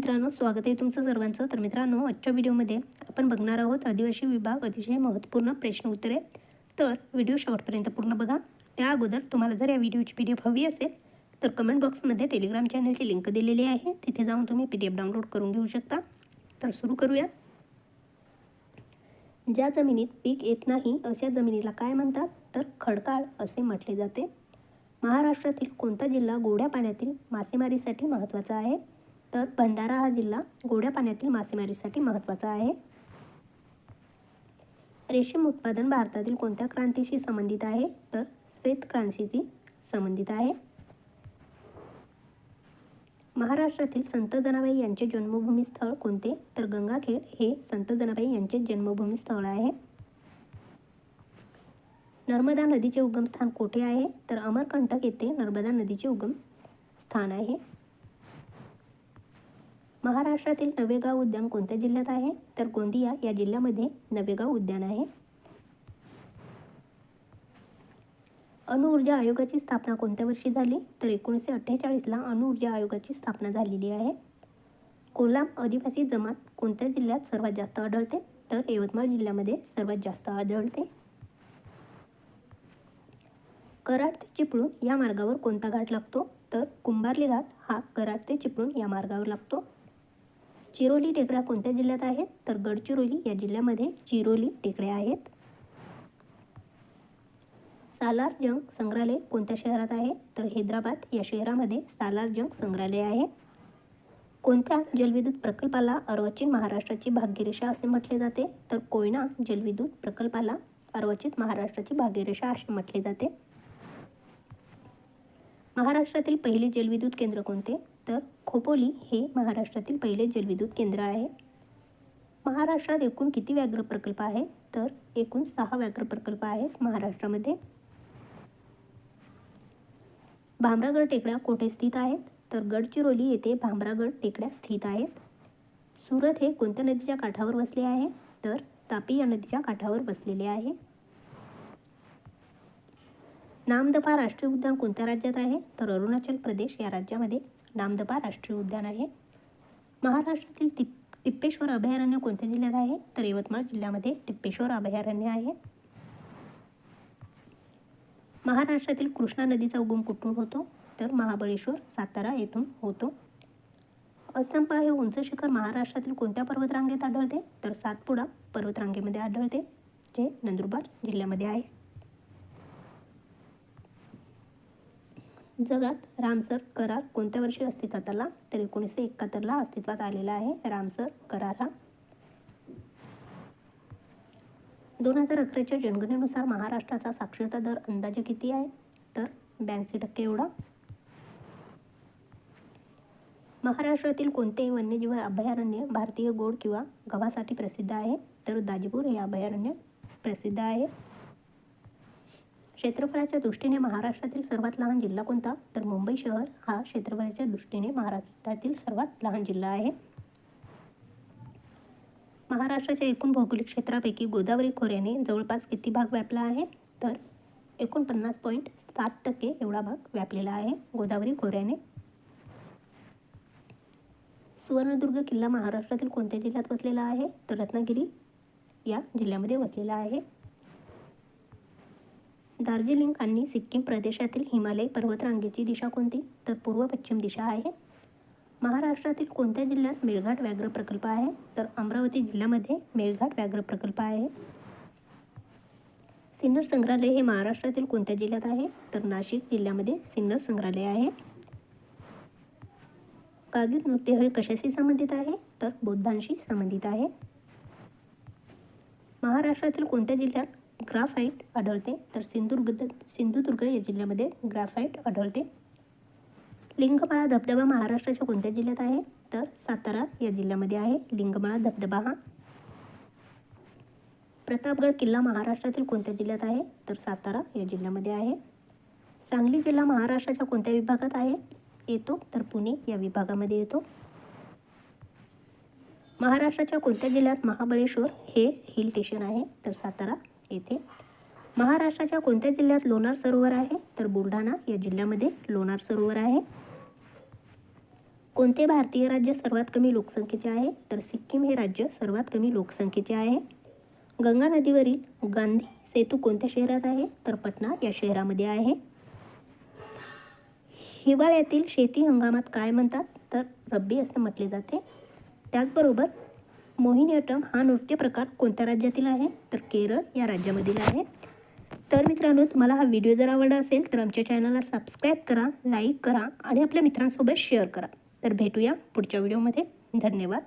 मित्रांनो स्वागत आहे तुमचं सर्वांचं. तर मित्रांनो आजच्या व्हिडिओमध्ये आपण बघणार आहोत आदिवासी विभाग अतिशय महत्त्वपूर्ण प्रश्न उत्तरे. तर व्हिडिओ शेवटपर्यंत पूर्ण बघा. त्या अगोदर तुम्हाला जर या व्हिडिओची पी डी एफ हवी असेल तर कमेंट बॉक्समध्ये टेलिग्राम चॅनलची लिंक दिलेली आहे. तिथे जाऊन तुम्ही पी डी एफ डाउनलोड करून घेऊ शकता. तर सुरू करूया ज्या जमिनीत पीक येत नाही अशा जमिनीला काय म्हणतात? तर खडकाळ असे म्हटले जाते. महाराष्ट्रातील कोणता जिल्हा गोड्या पाण्यातील मासेमारीसाठी महत्त्वाचा आहे? तर भंडारा हा जिल्हा गोड्या पाण्यातील मासेमारीसाठी महत्त्वाचा आहे. रेशीम उत्पादन भारतातील कोणत्या क्रांतीशी संबंधित आहे? तर श्वेत क्रांतीशी संबंधित आहे. महाराष्ट्रातील संत जनाबाई यांचे जन्मभूमी स्थळ कोणते? तर गंगाखेड हे संत जनाबाई यांचे जन्मभूमी स्थळ आहे. नर्मदा नदीचे उगमस्थान कोठे आहे? तर अमरकंटक येथे नर्मदा नदीचे उगम स्थान आहे. महाराष्ट्रातील नवेगाव उद्यान कोणत्या जिल्ह्यात आहे? तर गोंदिया या जिल्ह्यामध्ये नवेगाव उद्यान आहे. अणुऊर्जा आयोगाची स्थापना कोणत्या वर्षी झाली? तर एकोणीसशे अठ्ठेचाळीसला अणुऊर्जा आयोगाची स्थापना झालेली आहे. कोलाम आदिवासी जमात कोणत्या जिल्ह्यात सर्वात जास्त आढळते? तर यवतमाळ जिल्ह्यामध्ये सर्वात जास्त आढळते. कराड ते चिपळूण या मार्गावर कोणता घाट लागतो? तर कुंभारली घाट हा कराड ते चिपळूण या मार्गावर लागतो. चिरोली टेकड्या कोणत्या जिल्ह्यात आहेत? तर गडचिरोली या जिल्ह्यामध्ये चिरोली टेकड्या आहेत. सालार जंग संग्रहालय कोणत्या शहरात आहे? तर हैदराबाद या शहरामध्ये सालार जंग संग्रहालय आहे. कोणत्या जलविद्युत प्रकल्पाला अर्वाचीन महाराष्ट्राची भाग्यरेषा असे म्हटले जाते? तर कोयना जलविद्युत प्रकल्पाला अर्वाचीत महाराष्ट्राची भाग्यरेषा असे म्हटले जाते. महाराष्ट्रातील पहिले जलविद्युत केंद्र कोणते? तर खोपोली हे महाराष्ट्रातील पहिले जलविद्युत केंद्र आहे. महाराष्ट्रात एकूण किती व्याघ्र प्रकल्प आहेत? तर एकूण सहा व्याघ्र प्रकल्प आहेत महाराष्ट्रामध्ये. भामरागड टेकड्या कोठे स्थित आहेत? तर गडचिरोली येथे भामरागड टेकड्या स्थित आहेत. सुरत हे कोणत्या नदीच्या काठावर वसले आहे? तर तापी या नदीच्या काठावर बसलेले आहे. नामदफा राष्ट्रीय उद्यान कोणत्या राज्यात आहे? तर अरुणाचल प्रदेश या राज्यामध्ये नामदफा राष्ट्रीय उद्यान आहे. महाराष्ट्रातील तिप टिप्पेश्वर अभयारण्य कोणत्या जिल्ह्यात आहे? तर यवतमाळ जिल्ह्यामध्ये टिप्पेश्वर अभयारण्य आहे. महाराष्ट्रातील कृष्णा नदीचा उगम कुठून होतो? तर महाबळेश्वर सातारा येथून होतो. अस्तंपा हे उंच शिखर महाराष्ट्रातील कोणत्या पर्वतरांगेत आढळते? तर सातपुडा पर्वतरांगेमध्ये आढळते जे नंदुरबार जिल्ह्यामध्ये आहे. जगात रामसर करार कोणत्या वर्षी अस्तित्वात आला तर एकोणीसशे एकाहत्तरला अस्तित्वात आलेला आहे रामसर करार. हा दोन हजार अकराच्या जनगणनेनुसार महाराष्ट्राचा साक्षरता दर अंदाजे किती आहे? तर ब्याऐंशी टक्के एवढा. महाराष्ट्रातील कोणतेही वन्यजीव अभयारण्य भारतीय गोड किंवा गव्हासाठी प्रसिद्ध आहे. तर दाजीपूर हे अभयारण्य प्रसिद्ध आहे. क्षेत्रफळाच्या दृष्टीने महाराष्ट्रातील सर्वात लहान जिल्हा कोणता? तर मुंबई शहर हा क्षेत्रफळाच्या दृष्टीने महाराष्ट्रातील सर्वात लहान जिल्हा आहे. महाराष्ट्राच्या एकूण भौगोलिक क्षेत्रापैकी गोदावरी खोऱ्याने जवळपास किती भाग व्यापला आहे? तर एकोणपन्नास पॉईंट सात टक्के एवढा भाग व्यापलेला आहे गोदावरी खोऱ्याने. सुवर्णदुर्ग किल्ला महाराष्ट्रातील कोणत्या जिल्ह्यात वसलेला आहे? तर रत्नागिरी या जिल्ह्यामध्ये वसलेला आहे. दार्जिलिंग आणि सिक्कीम प्रदेशातील हिमालय पर्वतरांगेची दिशा कोणती? तर पूर्व पश्चिम दिशा आहे. महाराष्ट्रातील कोणत्या जिल्ह्यात मेळघाट व्याघ्र प्रकल्प आहे? तर अमरावती जिल्ह्यामध्ये मेळघाट व्याघ्र प्रकल्प आहे. सिन्नर संग्रहालय हे महाराष्ट्रातील कोणत्या जिल्ह्यात आहे? तर नाशिक जिल्ह्यामध्ये सिन्नर संग्रहालय आहे. कागद नृत्य हे कशाशी संबंधित आहे? तर बौद्धांशी संबंधित आहे. महाराष्ट्रातील कोणत्या जिल्ह्यात ग्राफाईट आढळते. तर सिंधुदुर्ग सिंधुदुर्ग या जिल्ह्यामध्ये ग्राफाईट आढळते. लिंगमाळा धबधबा महाराष्ट्राच्या कोणत्या जिल्ह्यात आहे? तर सातारा या जिल्ह्यामध्ये आहे. लिंगमाळा धबधबा हा. प्रतापगड किल्ला महाराष्ट्रातील कोणत्या जिल्ह्यात आहे? तर सातारा या जिल्ह्यामध्ये आहे. सांगली जिल्हा महाराष्ट्राच्या कोणत्या विभागात आहे? येतो. तर पुणे या विभागामध्ये येतो. महाराष्ट्राच्या कोणत्या जिल्ह्यात महाबळेश्वर हे हिल स्टेशन आहे? तर सातारा येथे महाराष्ट्राच्या कोणत्या जिल्ह्यात लोणार सरोवर आहे? तर बुलढाणा या जिल्ह्यामध्ये लोणार सरोवर आहे. कोणते भारतीय राज्य सर्वात कमी लोकसंख्येचे आहे? तर सिक्कीम हे राज्य सर्वात कमी लोकसंख्येचे आहे. गंगा नदीवरील गांधी सेतू कोणत्या शहरात आहे? तर पटना या शहरामध्ये आहे. हिवाळ्यातील शेती हंगामात काय म्हणतात? तर रब्बी असं म्हटले जाते. त्याचबरोबर मोहिनीअट्टम हा नृत्य प्रकार कोणत्या राज्यातील आहे? तर केरळ या राज्यामधील आहे. तर मित्रांनो तुम्हाला हा व्हिडिओ जर आवडला असेल तर आमच्या चॅनलला सबस्क्राईब करा लाईक करा आणि आपल्या मित्रांसोबत शेअर करा. तर भेटूया पुढच्या व्हिडिओमध्ये. धन्यवाद.